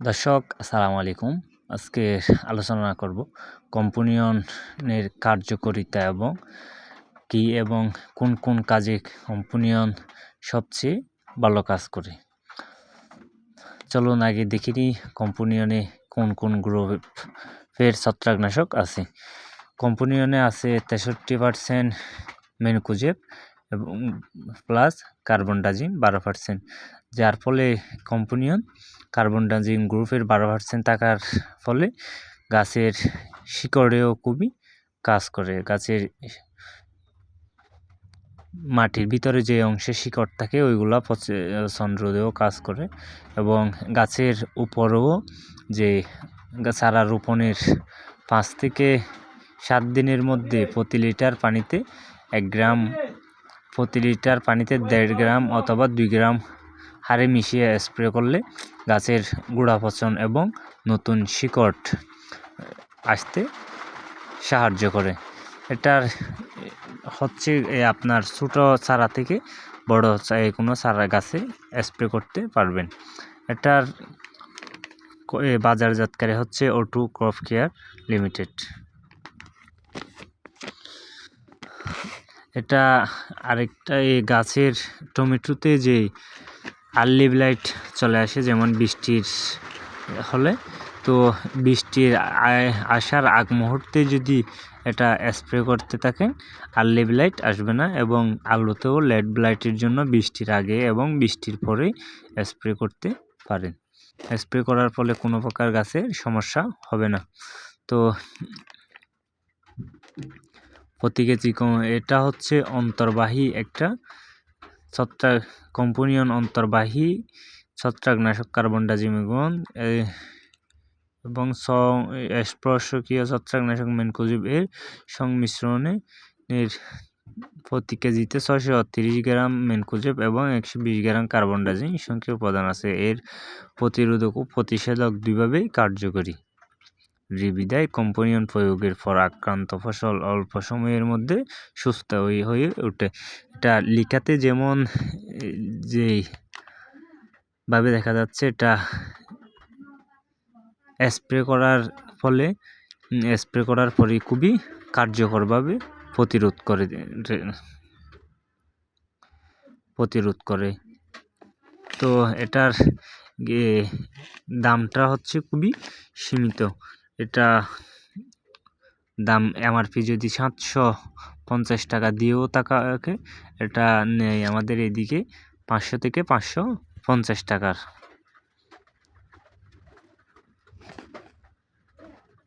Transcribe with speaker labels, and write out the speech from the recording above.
Speaker 1: দর্শক, আসসালামু আলাইকুম। আজকে আলোচনা করব কম্পোনিয়নের কার্যকারিতা এবং কি এবং কোন কোন কাজে কম্পোনিয়ন সবচেয়ে ভালো কাজ করে। চলুন আগে দেখি নিই কম্পোনিয়নে কোন কোন গ্রুপের ছত্রাকনাশক আছে। কম্পোনিয়নে আছে তেষট্টি পার্সেন্ট মেনকুজেব এবং প্লাস কার্বন ডাজিম বারো পার্সেন্ট, যার ফলে কম্পোনিয়ন কার্বন ডাইজিং গ্রুপের বারো পার্সেন্ট থাকার ফলে গাছের শিকড়েও খুবই কাজ করে। গাছের মাটির ভিতরে যে অংশে শিকড় থাকে, ওইগুলা চন্দ্রদেও কাজ করে এবং গাছের উপরেও যে চারা রোপণের পাঁচ থেকে সাত দিনের মধ্যে প্রতি লিটার পানিতে এক গ্রাম, প্রতি লিটার পানিতে দেড় গ্রাম অথবা দুই গ্রাম হারে মিশিয়ে স্প্রে করলে গাছের গোড়া পচন এবং নতুন শিকড় আসতে সাহায্য করে। এটার হচ্ছে আপনার ছোটো চারা থেকে বড় কোনো চারা গাছে স্প্রে করতে পারবেন। এটার বাজারজাতকারী হচ্ছে ওটু ক্রপ কেয়ার লিমিটেড এটা আরেকটা এই গাছের টমেটোতে যে আর্লি ব্লাইট চলে আসে, যেমন বৃষ্টির হলে। তো বৃষ্টির আসার আগ মুহূর্তে যদি এটা স্প্রে করতে থাকেন আর্লি ব্লাইট আসবে না এবং আলুতেও লেড ব্লাইটের জন্য বৃষ্টির আগে এবং বৃষ্টির পরেই স্প্রে করতে পারেন। স্প্রে করার ফলে কোনো প্রকার গাছের সমস্যা হবে না। তো প্রতি কেজি এটা হচ্ছে অন্তর্বাহী একটা ছত্রাক কম্পোনিয়ন অন্তর্বাহী ছত্রাকনাশক কার্বন ডাইজিমিগন এবং স্পর্শকীয় ছত্রাকনাশক মেনকোজিব এর সংমিশ্রণে এর প্রতি কেজিতে ছয়শো তিরিশ গ্রাম মেনকোজেব এবং একশো বিশ গ্রাম কার্বন ডাইজিং সংখ্যক উপাদান আছে। এর প্রতিরোধক ও প্রতিষেধক দুইভাবেই কার্যকরী। রিবিদায় কম্পোনিয়ন প্রয়োগের পর আক্রান্ত ফসল অল্প সময়ের মধ্যে সুস্থ হয়ে ওঠে। এটা লিখাতে যেমন যেই ভাবে দেখা যাচ্ছে, এটা স্প্রে করার ফলে, স্প্রে করার পরে খুবই কার্যকরভাবে প্রতিরোধ করে প্রতিরোধ করে। তো এটার দামটা হচ্ছে খুবই সীমিত। এটা দাম এমআরপি যদি সাতশো পঞ্চাশ টাকা দিয়েও তাকে এটা নেয় আমাদের এদিকে পাঁচশো থেকে পাঁচশো পঞ্চাশ টাকার।